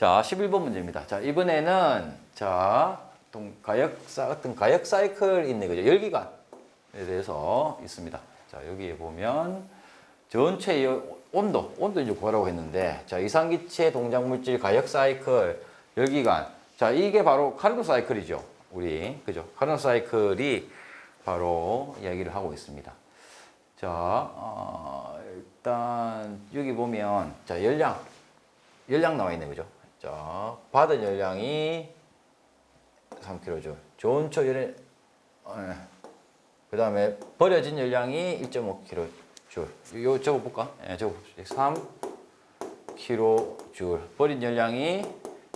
자, 11번 문제입니다. 자, 이번에는 자, 동, 가역사 어떤 가역 사이클 있네 그죠? 열기관에 대해서 있습니다. 자, 여기에 보면 전체 의 온도, 온도 이제 구하라고 했는데 자, 이상기체 동작 물질 가역 사이클 열기관. 자, 이게 바로 카르노 사이클이죠. 우리 그죠? 카르노 사이클이 바로 이야기를 하고 있습니다. 자, 어, 일단 여기 보면 자, 열량 열량 나와 있네 그죠? 자, 받은 열량이 3kJ. 좋은 초열에 그 다음에 버려진 열량이 1.5kJ. 요 적어 볼까? 예, 적어 봅시다. 3kJ. 버린 열량이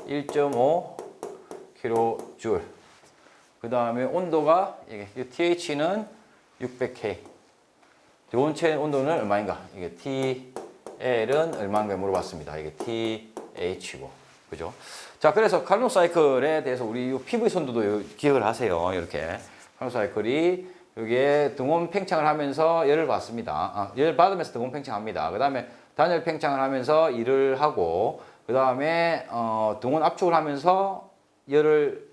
1.5kJ. 그 다음에 온도가 이게 이 TH는 600K. 원체 온도는 얼마인가? 이게 TL은 얼마인가 물어봤습니다. 이게 TH고. 그죠? 자, 그래서 칼노 사이클에 대해서 우리 이 PV 선도도 요- 기억을 하세요. 이렇게. 칼노 사이클이 여기에 등원 팽창을 하면서 열을 받습니다. 아, 열 받으면서 등원 팽창합니다. 그 다음에 단열 팽창을 하면서 일을 하고, 그 다음에 어, 등원 압축을 하면서 열을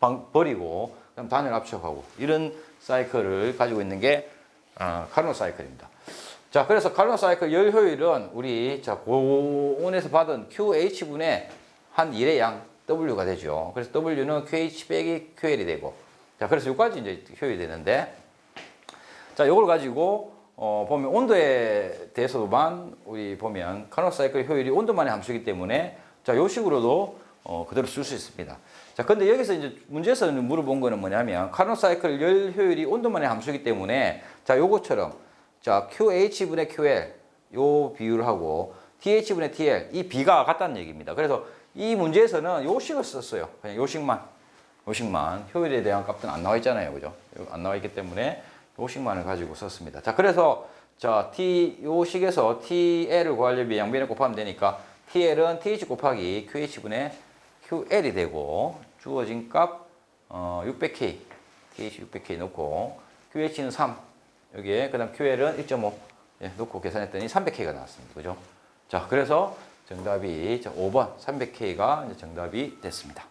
방- 버리고, 그다음 단열 압축하고 이런 사이클을 가지고 있는 게 아, 칼노 사이클입니다. 자, 그래서 칼노 사이클 열 효율은 우리 자 고온에서 받은 QH분의 한 1의 양 W가 되죠. 그래서 W는 QH 빼기 QL이 되고, 자, 그래서 여기까지 이제 효율이 되는데, 자, 요걸 가지고 어, 보면 온도에 대해서만 우리 보면 카노 사이클 효율이 온도만의 함수이기 때문에 자, 요 식으로도 어, 그대로 쓸 수 있습니다. 자, 근데 여기서 이제 문제에서 물어본 거는 뭐냐면 카노 사이클 열 효율이 온도만의 함수이기 때문에 자, 요거처럼 자, QH분의 QL 요 비율을 하고 TH분의 TL 이 비가 같다는 얘기입니다. 그래서 이 문제에서는 요 식을 썼어요. 그냥 요 식만. 요 식만. 효율에 대한 값은 안 나와 있잖아요. 그죠? 요- 안 나와 있기 때문에 요 식만을 가지고 썼습니다. 자, 그래서 자, T 요 식에서 TL을 구하려면 양변에 곱하면 되니까 TL은 TH 곱하기 QH분의 QL이 되고 주어진 값 어, 600K TH 600K 넣고 QH는 3 여기에 그다음 QL은 1.5 예, 놓고 계산했더니 300K가 나왔습니다. 그죠? 자, 그래서 정답이 자, 5번 300K가 정답이 됐습니다.